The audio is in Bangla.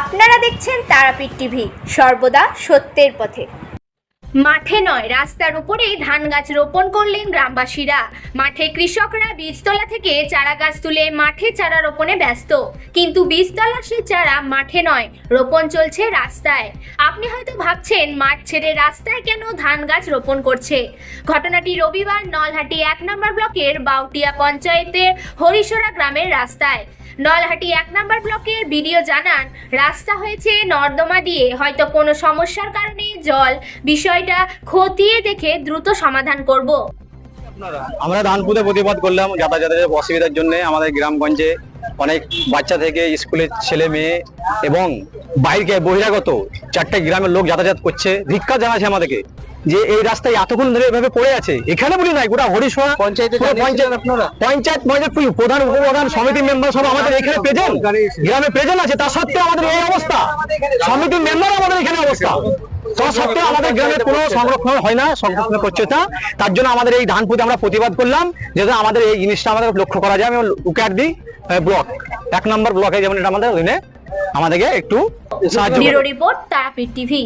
আপনারা দেখছেন তারাপীঠ টিভি, সর্বদা সত্যের পথে। মাঠে নয়, রাস্তার উপরেই ধান গাছ রোপণ করলেন গ্রামবাসীরা। মাঠে কৃষকরা বীজতলা থেকে চারা গাছ তুলে মাঠে চারা রোপণে ব্যস্ত। কিন্তু বীজতলা সেই চারা মাঠে নয়, রোপণ চলছে রাস্তায়। আপনি হয়তো ভাবছেন, মাঠ ছেড়ে রাস্তায় কেন ধান গাছ রোপণ করছে? ঘটনাটি রবিবার নলহাটি এক নম্বর ব্লকের বাউটিয়া পঞ্চায়েতের হরিশোরা গ্রামের রাস্তায়। নলহাটি এক নম্বর ব্লকের ভিডিও জানান, রাস্তা হয়েছে নর্দমা দিয়ে। হয়তো কোনো সমস্যার কারণে জল বিষয়টা খতিয়ে দেখে দ্রুত সমাধান করব। আমরা ধানপুতে প্রতিবাদ করলাম যাতায়াতের অসুবিধার জন্য। আমাদের গ্রামগঞ্জে অনেক বাচ্চা থেকে স্কুলের ছেলে মেয়ে এবং বাইরে বহিরাগত চারটে গ্রামের লোক যাতায়াত করছে। ধিক্কার জানাচ্ছে আমাদেরকে। যে এই রাস্তায় এতক্ষণ ধরে এভাবে পড়ে আছে। এখানে বলি নাই গোটা হরিশোয়া পঞ্চায়েতে পঞ্চায়েত আপনারা? পঞ্চায়েত পঞ্চায়েত প্রধান উপপ্রধান সমিতি মেম্বার সব আমাদের এখানে প্রেজেন্ট গ্রামে প্রেজেন্ট আছে তা সত্ত্বেও আমাদের এই অবস্থা। সমিতির মেম্বার আমাদের এখানে অবস্থা। তা সত্ত্বেও আমাদের গ্রামে কোনো সংরক্ষণ হয় না সংরক্ষণ করছে না তার জন্য আমাদের এই ধান পুঁতে আমরা প্রতিবাদ করলাম যাতে আমাদের এই জিনিসটা আমাদের লক্ষ্য করা যায়। আমি উকার দিই ব্লক এক নম্বর ব্লকে যেমন এটা আমাদের অধীনে আমাদেরকে একটু সাহায্য রিপোর্ট তারাপীঠ টিভি।